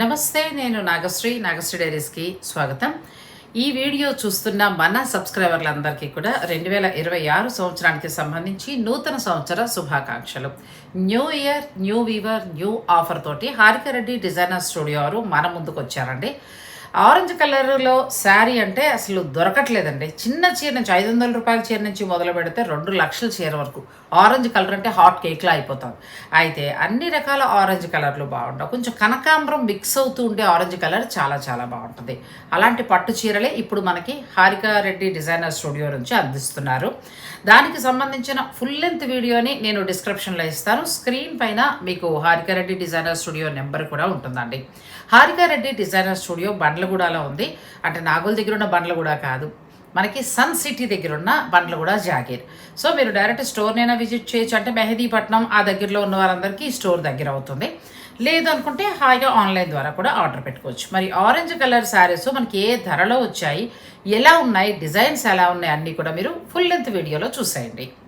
నమస్తే నేను నాగశ్రీ. నాగశ్రీ డైరీస్కి స్వాగతం. ఈ వీడియో చూస్తున్న మన సబ్స్క్రైబర్లందరికీ కూడా రెండు వేల ఇరవై ఆరు సంవత్సరానికి సంబంధించి నూతన సంవత్సర శుభాకాంక్షలు. New year new weaver new offer తోటి హారిక రెడ్డి డిజైనర్ స్టూడియో వారు మన ముందుకు వచ్చారండి ఆరెంజ్ కలర్లో శారీ అంటే అసలు దొరకట్లేదండి. చిన్న చీర నుంచి ఐదు వందల రూపాయల చీర నుంచి మొదలు పెడితే రెండు లక్షల చీర వరకు. ఆరెంజ్ కలర్ అంటే హాట్ కేక్లా అయిపోతాం. అయితే అన్ని రకాల ఆరెంజ్ కలర్లు బాగుంటాయి. కొంచెం కనకాంబరం మిక్స్ అవుతూ ఉండే ఆరెంజ్ కలర్ చాలా చాలా బాగుంటుంది. అలాంటి పట్టు చీరలే ఇప్పుడు మనకి హారికారెడ్డి డిజైనర్ స్టూడియో నుంచి అందిస్తున్నారు. దానికి సంబంధించిన ఫుల్ లెంత్ వీడియోని నేను డిస్క్రిప్షన్లో ఇస్తాను. స్క్రీన్ పైన మీకు హారికారెడ్డి డిజైనర్ స్టూడియో నెంబర్ కూడా ఉంటుందండి. హారికారెడ్డి డిజైనర్ స్టూడియో బండ్లగూడలో ఉంది. అంటే నాగోల్ దగ్గర ఉన్న బండ్లగూడ కాదు. మనకి సన్ సిటీ దగ్గర ఉన్న బండ్లగూడ జాగీర్. సో మీరు డైరెక్ట్ స్టోర్నైనా విజిట్ చేయొచ్చు. అంటే మెహదీపట్నం ఆ దగ్గరలో ఉన్న వారందరికీ స్టోర్ దగ్గర అవుతుంది. లేదు అనుకుంటే హాయిగా ఆన్లైన్ ద్వారా కూడా ఆర్డర్ పెట్టుకోవచ్చు. మరి ఆరెంజ్ కలర్ శారీస్ మనకి ఏ ధరలో వచ్చాయి ఎలా ఉన్నాయి డిజైన్స్ ఎలా ఉన్నాయి అన్నీ కూడా మీరు ఫుల్ లెంత్ వీడియోలో చూసేయండి.